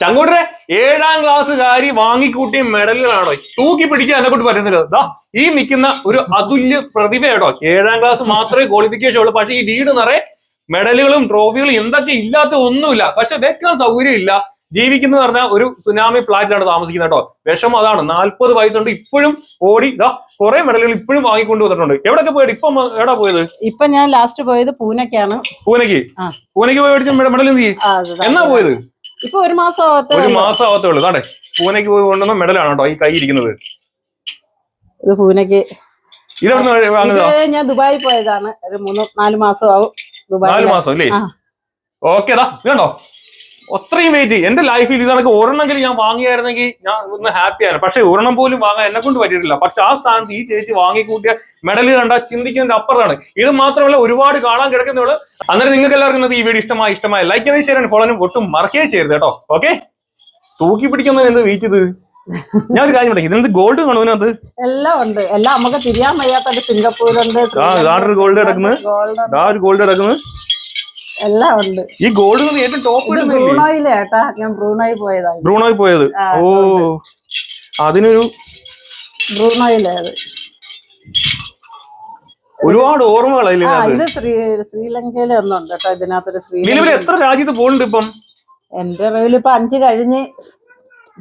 ചങ്ങോട്ടരെ ഏഴാം ക്ലാസ് ക്ലാസ്സുകാരി വാങ്ങിക്കൂട്ടിയ മെഡലുകളാണോ തൂക്കി പിടിക്കാൻ എന്നെ കൊണ്ട് പറ്റുന്നില്ല. ദാ ഈ നിൽക്കുന്ന ഒരു അതുല്യ പ്രതിഭയാണോ ഏഴാം ക്ലാസ് മാത്രമേ ക്വാളിഫിക്കേഷൻ ഉള്ളൂ. പക്ഷെ ഈ വീട് നിറയെ മെഡലുകളും ട്രോഫികളും എന്തൊക്കെ ഇല്ലാത്ത ഒന്നുമില്ല. പക്ഷെ വെക്കാൻ സൗകര്യം ഇല്ല ജീവിക്കുന്ന പറഞ്ഞാൽ ഒരു സുനാമി ഫ്ലാറ്റിലാണ് താമസിക്കുന്നത് കേട്ടോ. വിഷമം അതാണ്. നാല്പത് വയസ്സുണ്ട്. ഇപ്പോഴും ഓടി ഇതാ കുറെ മെഡലുകൾ ഇപ്പോഴും വാങ്ങിക്കൊണ്ട് വന്നിട്ടുണ്ട്. എവിടെയൊക്കെ പോയത്? ഇപ്പൊ എവിടെ പോയത്? ഇപ്പൊ ഞാൻ ലാസ്റ്റ് പോയത് പൂനെക്കാണ് പൂനെക്ക്. പൂനെക്ക് പോയി മെഡൽ എന്ത് എന്നാ പോയത്? ഇപ്പൊ ഒരു മാസം ആവത്തെ ഒരു മാസം ആവത്തേ ഉള്ളൂ. അതെ പൂനെക്ക് പോയി കൊണ്ടുവന്ന മെഡലാണ് കേട്ടോ ഈ കൈ ഇരിക്കുന്നത്? ഇത് പൂനെക്ക്. ഇത് ഞാൻ ദുബായി പോയതാണ്. ഒരു മൂന്ന് നാല് മാസം ആവും നാല് ദുബായിൽ മാസം അല്ലേ. ഓക്കെ ദാ ഇതുണ്ടോ? അത്രയും വെയിറ്റ് എന്റെ ലൈഫിൽ ഇത് കണക്ക് ഒരെണ്ണമെങ്കിലും ഞാൻ വാങ്ങിയായിരുന്നെങ്കിൽ ഞാൻ ഒന്ന് ഹാപ്പി ആണ് പക്ഷെ ഒരെണ്ണം പോലും വാങ്ങാൻ എന്നെ കൊണ്ട് പറ്റിയിട്ടില്ല. പക്ഷെ ആ സ്ഥാനത്ത് ഈ ചേച്ചി വാങ്ങിക്കൂട്ടിയ മെഡൽ കണ്ട ചിന്തിക്കുന്നതിന്റെ അപ്പുറമാണ് ഇത് മാത്രമല്ല ഒരുപാട് കാണാൻ കിടക്കുന്നവൾ. അന്നേരം നിങ്ങൾക്ക് എല്ലാവർക്കും ഈ വീഡിയോ ഇഷ്ടമായി ഇഷ്ടമായി ലൈക്ക് ചെയ്യാൻ ഷെയർ ഫോളോനും ഒട്ടും മറക്കുകയും ചെയ്യരുത് കേട്ടോ. ഓക്കെ തൂക്കി പിടിക്കുന്നതിന് എന്ത് വെയിറ്റ് ഇത്? ഞാൻ ഒരു കാര്യം പറയാം ഇതിനകത്ത് ഗോൾഡ് കാണും അത് എല്ലാം ഉണ്ട്. എല്ലാം നമുക്ക് തിരിയാൻ വയ്യാത്ത സിംഗപ്പൂരുണ്ട് ഗോൾഡ് കിടക്കുന്നത്. ഗോൾഡ് കിടക്കുന്നത് എല്ലാം ഉണ്ട്. ഈ ഗോൾഡ് ഏറ്റവും ടോപ്പ് ഇത് ഇടുന്നില്ലേ ബ്രൂണോയിലെ ഏട്ടാ. ഞാൻ ബ്രൂണോയിൽ പോയത്. ഓ അതിനൊരു ബ്രൂണോയിലെ അത്. ഒരുപാട് ഓർമ്മകൾ ഇത് ശ്രീ ശ്രീലങ്കയിലെ ഒന്നുണ്ട് കേട്ടോ ഇതിനകത്തൊരു ശ്രീലങ്ക എത്ര രാജ്യത്ത് പോകുന്നുണ്ട് ഇപ്പം? എന്റെ അറിവിൽ ഇപ്പൊ അഞ്ച് കഴിഞ്ഞ്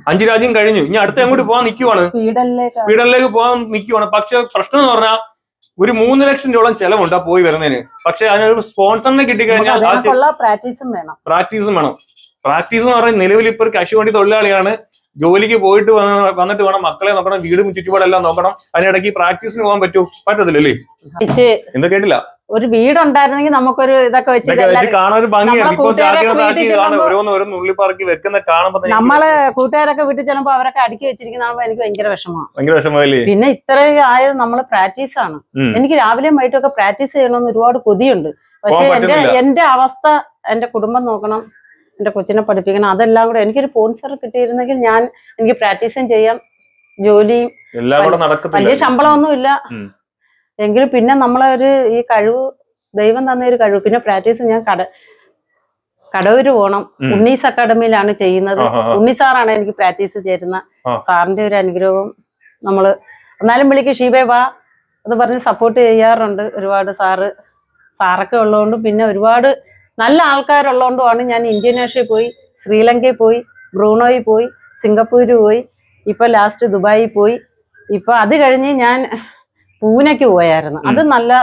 അഞ്ച് രാജ്യം കഴിഞ്ഞു. ഇനി അടുത്ത അങ്ങോട്ട് പോകാൻ നിൽക്കുവാണ് സ്വീഡനിലേക്ക് സ്വീഡനിലേക്ക് പോകാൻ നിൽക്കുവാണ് പക്ഷെ പ്രശ്നം എന്ന് പറഞ്ഞാൽ ഒരു മൂന്ന് ലക്ഷം രൂപ ചെലവുണ്ട് ആ പോയി വരുന്നതിന്. പക്ഷെ അതിനൊരു സ്പോൺസറിനെ കിട്ടിക്കഴിഞ്ഞാൽ പ്രാക്ടീസും വേണം. പ്രാക്ടീസും വേണം. പ്രാക്ടീസ് എന്ന് പറഞ്ഞാൽ നിലവിൽ ഇപ്പൊ ഒരു കശുവണ്ടി തൊഴിലാളിയാണ്. ജോലിക്ക് പോയിട്ട് വന്നിട്ട് വേണം മക്കളെ നോക്കണം വീടും ചുറ്റുപാടെല്ലാം നോക്കണം. അതിനിടയ്ക്ക് പ്രാക്ടീസിന് പോകാൻ പറ്റൂ പറ്റത്തില്ലല്ലേ? എന്താ കേട്ടില്ല? ഒരു വീടുണ്ടായിരുന്നെങ്കിൽ നമുക്കൊരു ഇതൊക്കെ വെച്ച് നമ്മളെ കൂട്ടുകാരൊക്കെ വീട്ടിൽ ചെല്ലുമ്പോ- അവരൊക്കെ അടുക്കി വെച്ചിരിക്കുന്ന എനിക്ക് ഭയങ്കര വിഷമമാണ് പിന്നെ ഇത്രയും ആയത് നമ്മൾ പ്രാക്ടീസ് ആണ്. എനിക്ക് രാവിലെയും വൈകിട്ടും ഒക്കെ പ്രാക്ടീസ് ചെയ്യണമെന്ന് ഒരുപാട് കൊതിയുണ്ട്. പക്ഷെ എന്റെ. എന്റെ അവസ്ഥ എന്റെ കുടുംബം നോക്കണം എന്റെ കൊച്ചിനെ പഠിപ്പിക്കണം അതെല്ലാം കൂടെ എനിക്കൊരു സ്പോൺസർ കിട്ടിയിരുന്നെങ്കിൽ ഞാൻ എനിക്ക് പ്രാക്ടീസും ചെയ്യാം ജോലിയും വലിയ ശമ്പളം ശമ്പളമൊന്നും ഇല്ല ഉം. എങ്കിലും പിന്നെ നമ്മളൊരു ഈ കഴിവ് ദൈവം തന്ന ഒരു കഴിവ്. പിന്നെ പ്രാക്ടീസ് ഞാൻ കട കടവൂര് പോണം. ഉണ്ണീസ് അക്കാഡമിയിലാണ് ചെയ്യുന്നത്. ഉണ്ണി സാറാണ് എനിക്ക് പ്രാക്ടീസ് ചേരുന്ന. സാറിന്റെ ഒരു അനുഗ്രഹവും നമ്മൾ എന്നാലും വിളിക്ക് ഷീബേ വാ. അത് പറഞ്ഞ് സപ്പോർട്ട് ചെയ്യാറുണ്ട് ഒരുപാട് സാറ്. സാറൊക്കെ ഉള്ളതുകൊണ്ടും പിന്നെ ഒരുപാട് നല്ല ആൾക്കാരുള്ളതുകൊണ്ടുമാണ് ഞാൻ ഇന്തോനേഷ്യയിൽ പോയി ശ്രീലങ്കയിൽ പോയി ബ്രൂണോയിൽ പോയി സിംഗപ്പൂരിൽ പോയി ഇപ്പൊ ലാസ്റ്റ് ദുബായിൽ പോയി. ഇപ്പൊ അത് കഴിഞ്ഞ് ഞാൻ പൂനെക്ക് പോയായിരുന്നു. അത് നല്ല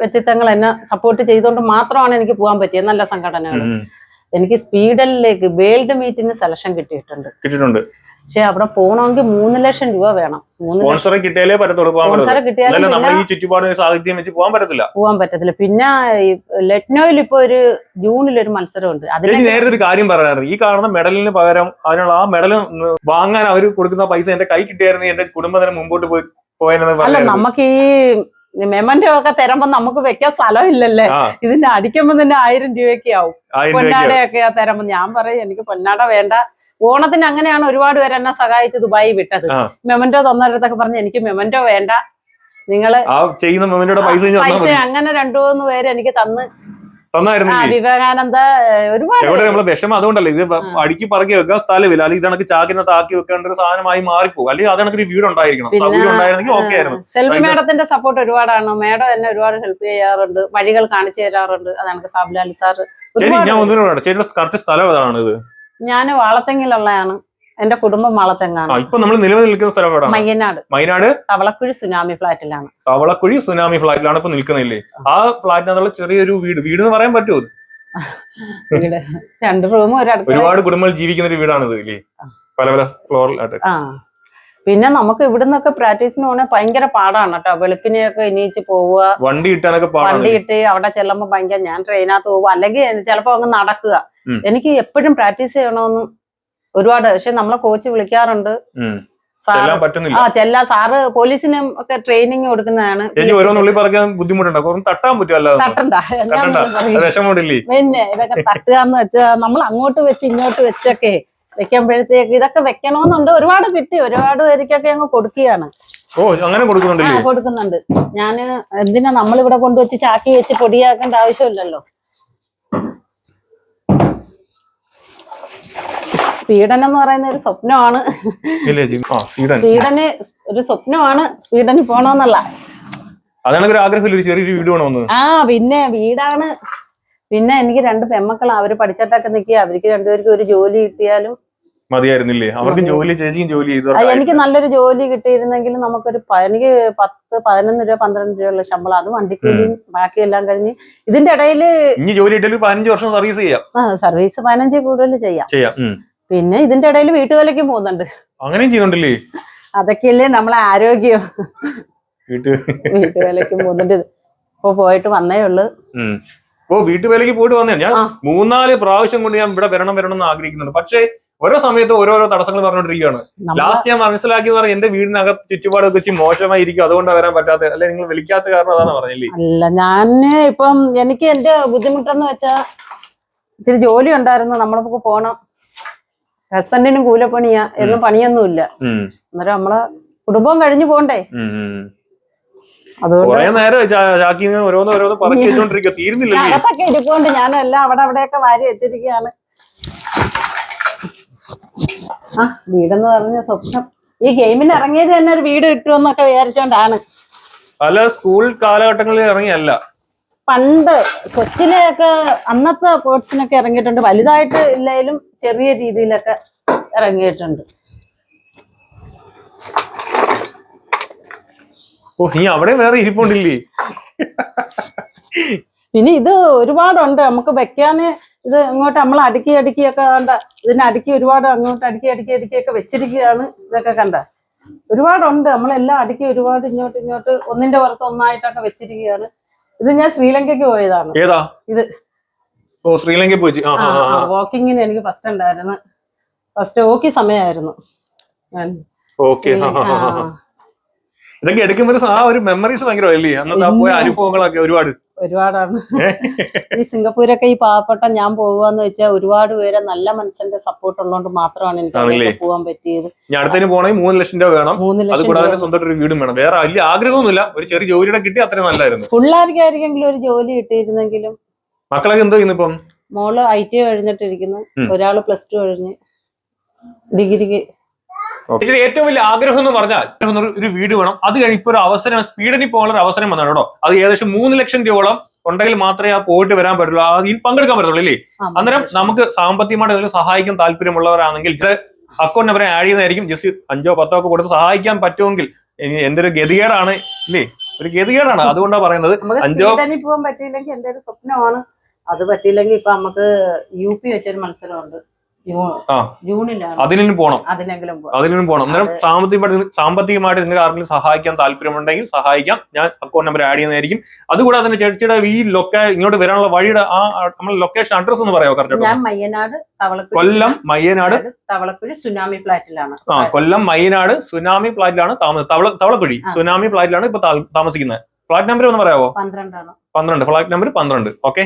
വ്യക്തിത്വങ്ങൾ എന്നെ സപ്പോർട്ട് ചെയ്തുകൊണ്ട് മാത്രമാണ് എനിക്ക് പോകാൻ പറ്റിയത്. നല്ല സംഘടനകൾ. എനിക്ക് സ്വീഡനിലേക്ക് വേൾഡ് മീറ്റിന് സെലക്ഷൻ കിട്ടിയിട്ടുണ്ട്. കിട്ടിയിട്ടുണ്ട്. പക്ഷെ അവിടെ പോകണമെങ്കിൽ മൂന്ന് ലക്ഷം രൂപ വേണം. സ്പോൺസറെ കിട്ടിയാലേ പറ്റത്തുള്ളൂ ഈ ചുറ്റുപാട് സാഹിത്യം വെച്ച് പോകാൻ പറ്റത്തില്ല. പോകാൻ പറ്റത്തില്ല. പിന്നെ ലക്നോയിൽ ഇപ്പൊ ഒരു ജൂണിൽ ഒരു മത്സരമുണ്ട്. അതിന് ചേച്ചി നേരത്തെ ഒരു കാര്യം പറയാറുണ്ട് ഈ കാണുന്ന മെഡലിന് പകരം അതിനുള്ള ആ മെഡൽ വാങ്ങാൻ അവർ കൊടുക്കുന്ന പൈസ എന്റെ കൈ കിട്ടിയായിരുന്നു. എന്റെ കുടുംബത്തിന് മുമ്പോട്ട് പോയി അല്ല നമുക്ക് ഈ മെമന്റോ ഒക്കെ തരുമ്പോ നമുക്ക് വെക്കാൻ സ്ഥലം ഇല്ലല്ലേ ഇതിന്റെ അടിക്കുമ്പോ തന്നെ ആയിരം രൂപയൊക്കെ ആവും. പൊന്നാടയൊക്കെ തരുമ്പോ ഞാൻ പറയും എനിക്ക് പൊന്നാട വേണ്ട. ഓണത്തിന് അങ്ങനെയാണ് ഒരുപാട് പേര് എന്നെ സഹായിച്ച് ദുബായി വിട്ടത്. മെമന്റോ തന്നവരത്തൊക്കെ പറഞ്ഞ് എനിക്ക് മെമന്റോ വേണ്ട. നിങ്ങൾ ചെയ്യുന്ന പൈസ അങ്ങനെ രണ്ടു മൂന്ന് പേര് എനിക്ക് തന്ന് വിവേകാനന്ദ ഒരുപാട് എവിടെ നമ്മളെ വിഷമം? അതുകൊണ്ടല്ലേ? ഇത് അടുക്കി പറക്കി വെക്കാൻ സ്ഥലമില്ല. അല്ലെങ്കിൽ ഇതണക്ക് ചാക്കിനകത്ത് ആക്കി വെക്കേണ്ട ഒരു സാധനമായി മാറിപ്പോകും. അല്ലെങ്കിൽ അതണക്ക് ഒരു വീട് ഉണ്ടായിരിക്കണം. സൗകര്യം ഉണ്ടായിരുന്നെങ്കിൽ ഓക്കെ ആയിരുന്നു. സെൽഫി മേഡത്തിന്റെ സപ്പോർട്ട് ഒരുപാടാണ്. മേഡം എന്നെ ഒരുപാട് ഹെൽപ്പ് ചെയ്യാറുണ്ട്. വഴികൾ കാണിച്ചു തരാറുണ്ട്. അതാണ് സാബുലാലി സാർ ഞാൻ ഒന്നിനോട് ചേച്ചിയുടെ കറക്റ്റ് സ്ഥലം ഏതാണ് ഇത് ഞാൻ വാളത്തെങ്ങിലുള്ളതാണ് എന്റെ കുടുംബം വളത്തെങ്ങാണ് ഇപ്പൊ നമ്മൾ നിലവിൽ നിൽക്കുന്ന സ്ഥലം എവിടെയാണ് മയ്യനാട്. വയനാട് തവളക്കുഴി സുനാമി ഫ്ലാറ്റിലാണ്. തവളക്കുഴി സുനാമി ഫ്ലാറ്റിലാണ് ഇപ്പൊ നിൽക്കുന്നില്ലേ ആ. ഫ്ലാറ്റിനകത്തുള്ള ചെറിയൊരു വീട്. വീട് എന്ന് പറയാൻ പറ്റുമോ? വീട്. രണ്ട് റൂമും ഒരു ഒരുപാട് കുടുംബങ്ങൾ ജീവിക്കുന്ന ഒരു വീടാണ് ഇത് ഇല്ലേ? പല പല ഫ്ലോറിലായിട്ട് ആ. പിന്നെ നമുക്ക് ഇവിടുന്നൊക്കെ പ്രാക്ടീസിന് പോണേ ഭയങ്കര പാടാണ് കേട്ടോ. വെളുപ്പിനെയൊക്കെ എണീച്ച് പോവുക. വണ്ടി കിട്ടാനൊക്കെ വണ്ടി ഇട്ട് അവിടെ ചെല്ലുമ്പോ ഭയങ്കര ഞാൻ ട്രെയിനകത്ത് പോവുക. അല്ലെങ്കിൽ ചിലപ്പോ അങ്ങ് നടക്കുക. എനിക്ക് എപ്പോഴും പ്രാക്ടീസ് ചെയ്യണമെന്ന് ഒരുപാട് പക്ഷെ നമ്മളെ കോച്ച് വിളിക്കാറുണ്ട്. ചെല്ലാൻ ആ ചെല്ല സാറ് പോലീസിനും ഒക്കെ ട്രെയിനിങ് കൊടുക്കുന്നതാണ്. പിന്നെ ഇതൊക്കെ തട്ടുകാന്ന് വെച്ചാ നമ്മൾ അങ്ങോട്ട് വെച്ച് ഇങ്ങോട്ട് വെച്ചൊക്കെ വെക്കുമ്പോഴത്തേക്ക് ഇതൊക്കെ വെക്കണമെന്നുണ്ട്. ഒരുപാട് കിട്ടി. ഒരുപാട് പേർക്കൊക്കെ അങ്ങ് കൊടുക്കുകയാണ്. ഓ അങ്ങനെ കൊടുക്കുന്നുണ്ട്. ഞാൻ എന്തിനാ നമ്മളിവിടെ കൊണ്ടുവച്ച് ചാക്കി വെച്ച് പൊടിയാക്കേണ്ട ആവശ്യമില്ലല്ലോ. സ്വീഡൻ എന്ന് പറയുന്ന ഒരു സ്വപ്നമാണ്. സ്വീഡന് ഒരു സ്വപ്നമാണ് സ്വീഡനിൽ പോണോന്നല്ല. അതാണ് ഒരു ചെറിയൊരു വീട് വേണമെന്ന്? ആ പിന്നെ വീടാണ്. പിന്നെ എനിക്ക് രണ്ട് പെമ്മക്കളാ അവർ പഠിച്ചിട്ടൊക്കെ നിൽക്കുക അവർക്ക് രണ്ടുപേർക്കും ഒരു ജോലി കിട്ടിയാലും മതിയായിരുന്നില്ലേ? അവർക്ക് ജോലി ചേച്ചിയും ജോലി ചെയ്തു എനിക്ക് നല്ലൊരു ജോലി കിട്ടിയിരുന്നെങ്കിൽ നമുക്കൊരു എനിക്ക് പത്ത് പതിനൊന്ന് രൂപ പന്ത്രണ്ട് രൂപയുള്ള ശമ്പളം അത് വണ്ടിക്കൂലിയും ബാക്കിയെല്ലാം കഴിഞ്ഞ് ഇതിന്റെ ഇടയിൽ ഇനി ജോലി പതിനഞ്ച് വർഷം സർവീസ് ചെയ്യാം. സർവീസ് പതിനഞ്ച് കൂടുതൽ ചെയ്യാം. പിന്നെ ഇതിന്റെ ഇടയിൽ വീട്ടുവേലയ്ക്കും പോകുന്നുണ്ട്. അങ്ങനെയും ചെയ്യുന്നുണ്ടല്ലേ? അതൊക്കെയല്ലേ നമ്മളെ ആരോഗ്യം. വീട്ട് വീട്ടുവേലയ്ക്കും പോകുന്നുണ്ട്. ഇപ്പൊ പോയിട്ട് വന്നേ ഉള്ളു. ഇപ്പോ ഓ വീട്ടുവേലയ്ക്ക് പോയിട്ട് വന്നേ. ഞാൻ മൂന്നാൽ പ്രാവശ്യം കൊണ്ട് ഞാൻ ഇവിടെ വരണം വരണം എന്ന് ആഗ്രഹിക്കുന്നുണ്ട്. പക്ഷേ ഓരോ സമയത്ത് ഓരോരോ തടസ്സങ്ങൾ പറഞ്ഞുകൊണ്ടിരിക്കുകയാണ്. ലാസ്റ്റ് ഞാൻ മനസ്സിലാക്കിയത് പറഞ്ഞാൽ എന്റെ വീടിനകത്ത് ചുറ്റുപാട് വെച്ച് മോശമായിരിക്കും. അതുകൊണ്ട് വരാൻ പറ്റാത്ത അല്ലെ നിങ്ങൾ വിളിക്കാത്ത കാരണം അതാണ് പറഞ്ഞില്ലേ? അല്ല ഞാൻ ഇപ്പം എനിക്ക് എന്റെ ബുദ്ധിമുട്ടെന്ന് വെച്ചാ ഇച്ചിരി ജോലി ഉണ്ടായിരുന്നു. നമ്മളിപ്പോ പോണം. ഹസ്ബൻഡിനും കൂലപ്പണിയാ എന്നും പണിയൊന്നുമില്ല. ഇല്ല അന്നേരം നമ്മളെ കുടുംബം കഴിഞ്ഞു പോണ്ടേ. അതുകൊണ്ട് നേരം ഓരോന്ന് ഓരോന്ന് പറക്കി വെച്ചോണ്ടിരിക്കുക തീരുന്നില്ലല്ലേ അകത്തൊക്കെ ഇരിപ്പുണ്ട്. ഞാനെല്ലാം അവിടെ അവിടെയൊക്കെ വാരി വെച്ചിരിക്കുകയാണ്. ആ വീടെന്ന് പറഞ്ഞ സ്വപ്നം. ഈ ഗെയിമിന് ഇറങ്ങിയത് തന്നെ ഒരു വീട് കിട്ടുമെന്നൊക്കെ വിചാരിച്ചോണ്ടാണ്. പല സ്കൂൾ കാലഘട്ടങ്ങളിൽ ഇറങ്ങിയല്ല. പണ്ട് കൊച്ചിലെയൊക്കെ അന്നത്തെ പോർട്സിനൊക്കെ ഇറങ്ങിയിട്ടുണ്ട്. വലുതായിട്ട് ഇല്ലെങ്കിലും ചെറിയ രീതിയിലൊക്കെ ഇറങ്ങിയിട്ടുണ്ട്. ഓ നീ അവിടെ വേറെ ഇരിപ്പുണ്ടില്ലേ? പിന്നെ ഇത് ഒരുപാടുണ്ട്. നമുക്ക് വെക്കാന് ഇത് ഇങ്ങോട്ട് നമ്മൾ അടുക്കി അടുക്കിയൊക്കെ കണ്ട ഇതിനെ അടുക്കി ഒരുപാട് അങ്ങോട്ട് അടുക്കി അടുക്കി അടുക്കിയൊക്കെ വെച്ചിരിക്കുകയാണ് ഇതൊക്കെ കണ്ട. ഒരുപാടുണ്ട്. നമ്മളെല്ലാം അടുക്കി ഒരുപാട് ഇങ്ങോട്ട് ഇങ്ങോട്ട് ഒന്നിന്റെ പുറത്ത് ഒന്നായിട്ടൊക്കെ വെച്ചിരിക്കുകയാണ്. ഇത് ഞാൻ ശ്രീലങ്കയ്ക്ക് പോയതാണ്. ഏതാ? ഇത് ഓ ശ്രീലങ്ക പോയി. വാക്കിങ്ങിന് എനിക്ക് ഫസ്റ്റ് ഉണ്ടായിരുന്നു. ഫസ്റ്റ് ഓക്കി സമയമായിരുന്നു. ഓക്കെ ഇതൊക്കെ എടുക്കുമ്പോൾ ആ ഒരു മെമ്മറീസ് ഭയങ്കര അന്നത്തെ പോയ അനുഭവങ്ങളൊക്കെ ഒരുപാട്. ഒരുപാടാണ്. ഈ സിംഗപ്പൂരൊക്കെ ഈ പാവപ്പെട്ട ഞാൻ പോവാന്ന് വെച്ചാൽ ഒരുപാട് പേരെ നല്ല മനസ്സിന്റെ സപ്പോർട്ട് ഉള്ളതുകൊണ്ട് മാത്രമാണ് എനിക്ക്? പോകാൻ പറ്റിയത്. ഞാൻ അടുത്തതിന് പോകണമെങ്കിൽ മൂന്ന് ലക്ഷം രൂപ വേണം. മൂന്ന് ലക്ഷം കൂടാതെ സ്വന്തമായിട്ട് ഒരു വീടും വേണം. വേറെ വലിയ ആഗ്രഹമൊന്നുമില്ല. ഒരു ചെറിയ ജോലിയുടെ കിട്ടി അത്രയും നല്ലായിരുന്നു പിള്ളേർക്കായിരിക്കെങ്കിലും ഒരു ജോലി കിട്ടിയിരുന്നെങ്കിലും മക്കളൊക്കെ എന്തോ ചെയ്യുന്നു ഇപ്പം? മോൾ ഐ ടി കഴിഞ്ഞിട്ടിരിക്കുന്നു. ഒരാൾ പ്ലസ് ടു കഴിഞ്ഞ് ഡിഗ്രിക്ക് ഇതിന്റെ ഏറ്റവും വലിയ ആഗ്രഹം എന്ന് പറഞ്ഞാൽ ഒരു- വീട് വേണം. അത് കഴിഞ്ഞ് ഇപ്പൊ ഒരു അവസരം സ്പീഡിന് പോകാനുള്ള ഒരു അവസരം വന്നാണ് കേട്ടോ. അത് ഏകദേശം മൂന്ന് ലക്ഷം രൂപയോളം ഉണ്ടെങ്കിൽ മാത്രമേ ആ പോയിട്ട് വരാൻ പറ്റുള്ളൂ. അതിൽ പങ്കെടുക്കാൻ പറ്റുള്ളൂ അല്ലേ അന്നേരം നമുക്ക് സാമ്പത്തികമായിട്ട് എന്തെങ്കിലും സഹായിക്കാൻ താല്പര്യമുള്ളവരാണെങ്കിൽ അക്കൗണ്ട് നമ്പർ ആഡ് ചെയ്യുന്നതായിരിക്കും. ജസ്റ്റ് അഞ്ചോ പത്തോ ഒക്കെ കൊടുത്ത് സഹായിക്കാൻ പറ്റുമെങ്കിൽ എന്റെ ഒരു ഗതികേടാണ് ഇല്ലേ? ഒരു ഗതികേടാണ്. അതുകൊണ്ടാണ് പറയുന്നത്. അഞ്ചോ- സ്വീഡനിൽ പോകാൻ പറ്റിയില്ലെങ്കിൽ എന്റെ ഒരു സ്വപ്നമാണ്. അത് പറ്റിയില്ലെങ്കിൽ ഇപ്പൊ നമുക്ക് യു പി വെച്ചൊരു മത്സരമുണ്ട്. ആ. ജൂണിലാണ്. അതിനും പോണം. അതിനെങ്കിലും പോണം. അതിനും പോണം. അന്നേരം സാമ്പത്തികമായിട്ട് സാമ്പത്തികമായിട്ട് നിങ്ങൾക്ക് ആർക്കെങ്കിലും സഹായിക്കാൻ താല്പര്യമുണ്ടെങ്കിൽ സഹായിക്കാം. ഞാൻ അക്കൗണ്ട് നമ്പർ ആഡ് ചെയ്യുന്നതായിരിക്കും. അതുകൂടാതെ തന്നെ ചേച്ചിയുടെ ഈ ലൊക്ക ഇങ്ങോട്ട് വരാനുള്ള വഴിയുടെ ആ നമ്മുടെ ലൊക്കേഷൻ അഡ്രസ് ഒന്ന് പറയാമോ? കറക്റ്റ് ഞാൻ മയ്യനാട് തവളക്കുഴി കൊല്ലം മയ്യനാട്. തവളക്കുഴി സുനാമി ഫ്ലാറ്റിലാണ്. ആ കൊല്ലം മയ്യനാട് സുനാമി ഫ്ലാറ്റിലാണ് താമസം തവള തവളക്കുഴി സുനാമി ഫ്ലാറ്റിലാണ് ഇപ്പൊ താമസിക്കുന്നത്. ഫ്ലാറ്റ് നമ്പർ ഒന്ന് പറയാവോ? പന്ത്രണ്ടാണ്. പന്ത്രണ്ട്. ഫ്ലാറ്റ് നമ്പർ പന്ത്രണ്ട്. ഓക്കെ?